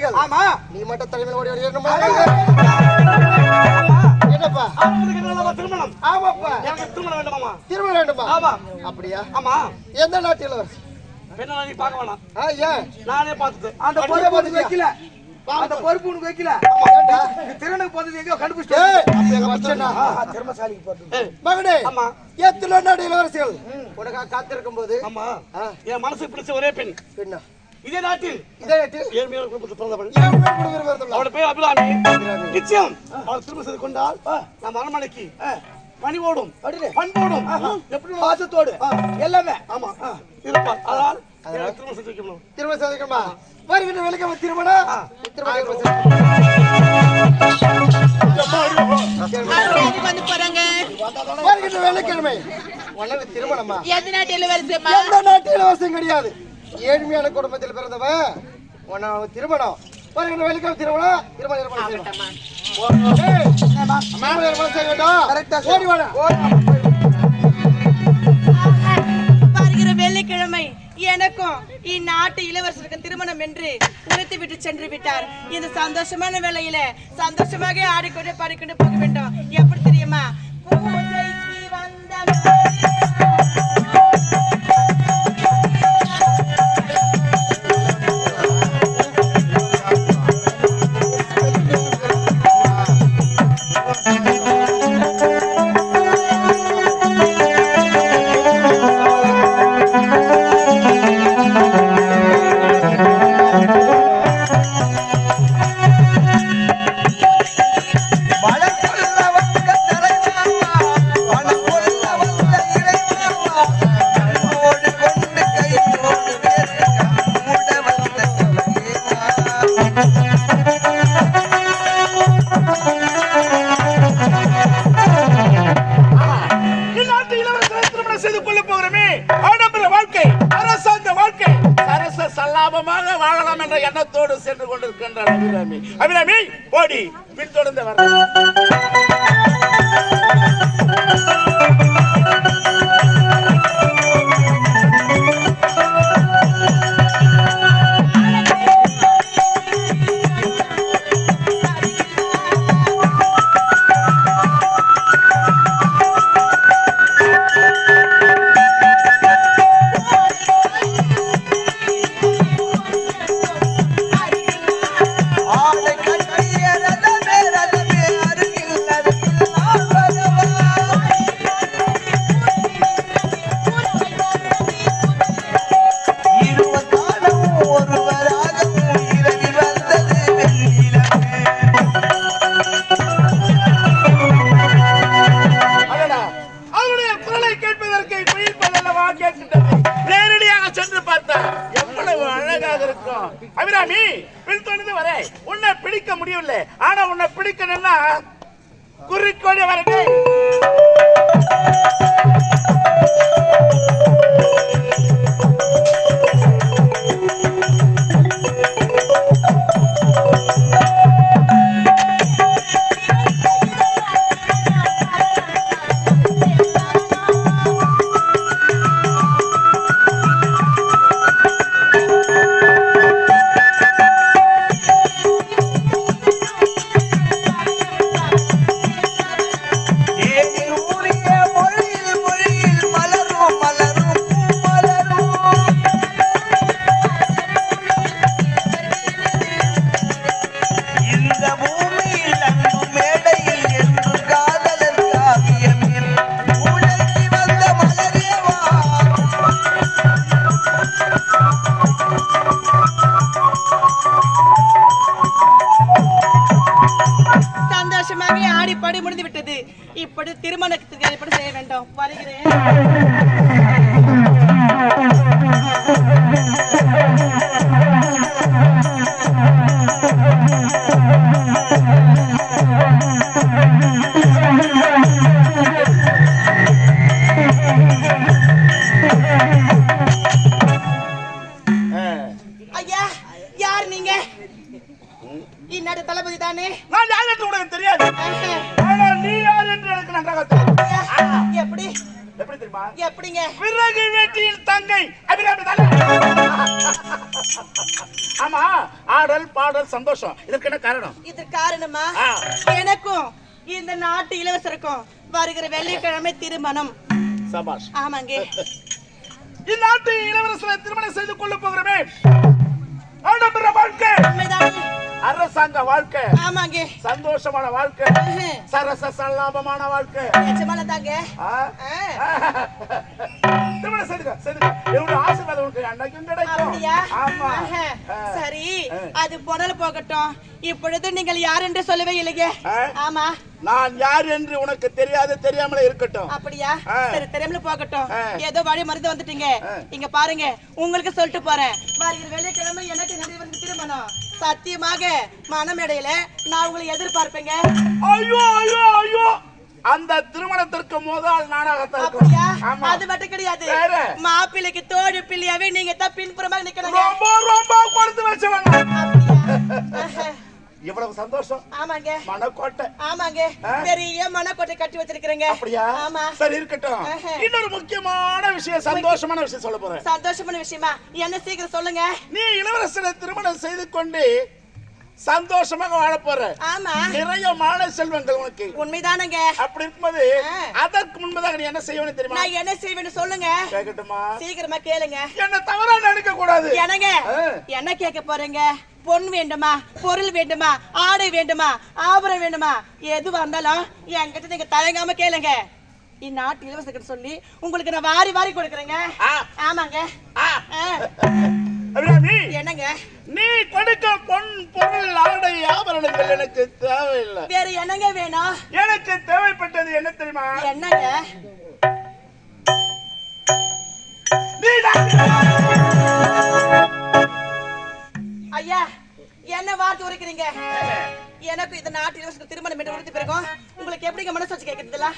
வீரர்கள் ஆமா. நீ மட்டும் தலைமையில் ஓடி ஓடி ஆமா. என்னப்பா? அவங்களுக்கு என்னவா திருமணம் ஆமாப்பா. எனக்கு திருமணம் வேண்டுமாமா திரும்ப வேண்டுமா? ஆமா. அப்படியா? ஆமா. எந்த நாட்டு இளவரசி பெண்ணை நீ பார்க்க வேணாம். ஆ ஏன்? நானே பார்த்துட்டு அந்த உனக்கு பாத்துக்கியா? வைக்கல. அந்த பொறுப்பு உனக்கு வைக்கல. திருநனுக்கு போறது எங்கேயோ வச்சேனா? திறமசாலிக்கு ஏய், மகனே ஆமா. எத்தனை நாடு இளவரசிகள் உனக்காக காத்திருக்கும் போது ஆமா என் மனசு பிடிச்ச ஒரே பெண். பின்ன இதே நாட்டில் இதே நாட்டில் ஏழ்மையான குடும்பத்தில் பிறந்தவள் ஏழு பேர் அபிராமி நிச்சயம். அவள் திரும்ப செய்து கொண்டால் நம்ம அரண்மனைக்கு பணிவோடும் பண்போடும் எப்படி பாசத்தோடு எல்லாமே ஆமா இருப்பாள் அதனால் எனக்கு திரும்ப செஞ்சு வைக்கணும் திருமணம் சந்திக்கணுமா வருகின்ற வெள்ளிக்கிழமை திருமணம் திருமணம் வந்து போறாங்க வருகின்ற வெள்ளிக்கிழமை உனக்கு திருமணமா எந்த நாட்டு இளவரசியம்மா? எந்த நாட்டு இலவசம் கிடையாது. ஏழ்மையான குடும்பத்தில் பிறந்தவன். உனக்கு திருமணம். வருகின்ற வெள்ளிக்கிழமை திருமணம். திருமணம் திருமணம் செய்ய வேண்டாம். ஓடி வெள்ளிக்கிழமை எனக்கும் இந்நாட்டு இளவரசருக்கும் திருமணம் என்று உரைத்து விட்டு சென்று விட்டார். இந்த சந்தோஷமான வேளையில சந்தோஷமாக ஆடிக்கொண்டு பாடிக்கொண்டு போக வேண்டும். எப்படி தெரியுமா? சல்லாபமாக வாழலாம் என்ற எண்ணத்தோடு சென்று கொண்டிருக்கின்றார் அபிராமி அபிராமி ஓடி பின்தொடர்ந்து வர. எவ்வளவு இருக்கும். அபிராமி பின்தொடர்ந்து வர உன்னை பிடிக்க முடியவில்லை. ஆனா உன்னை பிடிக்கணும்னா குறிக்கோடி வரட்டும் Thank you. எப்படி தெரியுமா? எப்படிங்க? விறகு வெட்டியின் தங்கை அபிராமி ஆமா ஆடல் பாடல் சந்தோஷம். இதற்கு என்ன காரணம்? இது காரணமா. எனக்கும் இந்த நாட்டு இளவரசருக்கும் வருகிற வெள்ளிக்கிழமை திருமணம். சபாஷ். ஆமாங்க. இந்நாட்டு இளவரசரை திருமணம் செய்து கொள்ள போகிறோமே. வாழ்க்கை. அரசாங்க வாழ்க்கை. ஆமாங்க. சந்தோஷமான வாழ்க்கை. சரச சல்லாபமான வாழ்க்கை. நிஜமால தாங்க ஆ? திருமணம் செய்துக்க செய்துக்க. எவ்வளவு ஆசீர்வாதம் உனக்கு அன்னைக்கும் கிடைக்கும். ஆமா. சரி. அது போனால போகட்டும். இப்பொழுது நீங்கள் யார் என்று சொல்லவே இல்லையே? ஆமா. நான் யார் என்று உனக்கு தெரியாது தெரியாமலே இருக்கட்டும். அப்படியா. சரி தெரியாமல போகட்டும். ஏதோ வழி மருந்து வந்துட்டீங்க. இங்க பாருங்க உங்களுக்கு சொல்லிட்டு போறேன். வருகிற வெள்ளிக்கிழமை எனக்கு நடைபெறும் திருமணம். சத்தியமாக மனமேடையில நான் உங்களை எதிர்பார்ப்பேங்க. ஐயோ ஐயோ ஐயோ! அந்த திருமணத்திற்கு முதல் நாடகத்தை அப்படியா? அது மட்டும் கிடையாது? மாப்பிள்ளைக்கு தோழி பிள்ளையாவே நீங்க தான் பின்புறமாக நிக்கணுங்க. ரொம்ப ரொம்ப கொடுத்து வச்சவங்க. இவ்வளவு சந்தோஷம். ஆமாங்க. மனக்கோட்டை. ஆமாங்க? பெரிய மனக்கோட்டை கட்டி வச்சிருக்கிறேங்க. அப்படியா? ஆமா. சரி இருக்கட்டும். இன்னொரு முக்கியமான விஷயம் சந்தோஷமான விஷயம் சொல்ல போறேன். சந்தோஷமான விஷயமா? என்ன சீக்கிரம் சொல்லுங்க. நீ இளவரசரை திருமணம் செய்து கொண்டு சந்தோஷமாக வாழ போற. ஆமா. நிறைய மாலை செல்வங்கள் உனக்கு. உண்மைதானங்க. அப்படி இருக்கும்போது. அதற்கு முன்பதாக நீ என்ன செய்யணும் தெரியுமா? நான் என்ன செய்வேன்னு சொல்லுங்க. கேட்கட்டுமா சீக்கிரமா கேளுங்க. என்ன தவறா நினைக்க கூடாது என்னங்க. என்ன கேட்க போறீங்க? பொன் வேண்டுமா பொருள் வேண்டுமா ஆடை வேண்டுமா ஆபரணம் வேண்டுமா? எதுவா இருந்தாலும் என்கிட்ட நீங்க தயங்காம கேளுங்க. இந்நாட்டு இலவசக்கிட்ட சொல்லி உங்களுக்கு நான் வாரி வாரி கொடுக்குறேங்க. ஆமாங்க. என்னங்க? நீ கொடுக்க பொன் பொருள் ஆடை ஆபரணங்கள் எனக்கு தேவையில்லை. வேற என்னங்க வேணும்? எனக்கு தேவைப்பட்டது என்ன தெரியுமா? என்னங்க? நீதான் ஐயா என்ன வார்த்தை உரைக்கிறீங்க? எனக்கு இந்த நாட்டு இலவசத்துக்கு திருமணம் என்று உறுதி பிறகும் உங்களுக்கு எப்படிங்க மனசு வச்சு கேட்கறதுல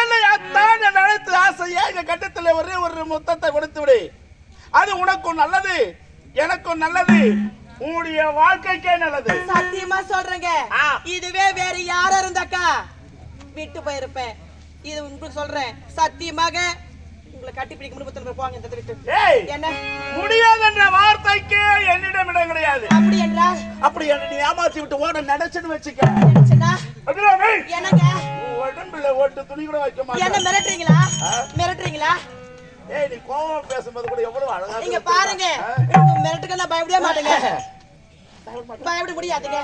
என்னை அத்தான் நினைத்து ஆசையா எங்க கட்டத்துல ஒரே ஒரு முத்தத்தை கொடுத்து விடு அது உனக்கும் நல்லது எனக்கும் நல்லது உன்னுடைய வாழ்க்கைக்கே நல்லது. சத்தியமா சொல்றேங்க. இதுவே வேற யாரா இருந்தாக்கா? விட்டு போயிருப்பேன். இது உங்களுக்கு சொல்றேன். சத்தியமாக உங்களை கட்டி பிடிக்க முடிவு போவாங்க இந்த என்ன? முடியாதுன்ற வார்த்தைக்கே என்னிடம் இடம் கிடையாது. அப்படி என்றால்? அப்படி என்ன நீ ஏமாத்தி விட்டு ஓட நினைச்சுன்னு வச்சுக்க. என்னங்க? உடம்புல ஓட்டு துணி கூட வைக்க என்ன மாட்டேன் மிரட்டுறீங்களா மிரட்டுறீங்களா? ஏய் நீ கோவம் பேசும்போது கூட எவ்வளவு அழகா நீங்க. பாருங்க. மிரட்டுக்கு நான் பயப்படவே மாட்டேங்க. பயப்பட முடியாதுங்க.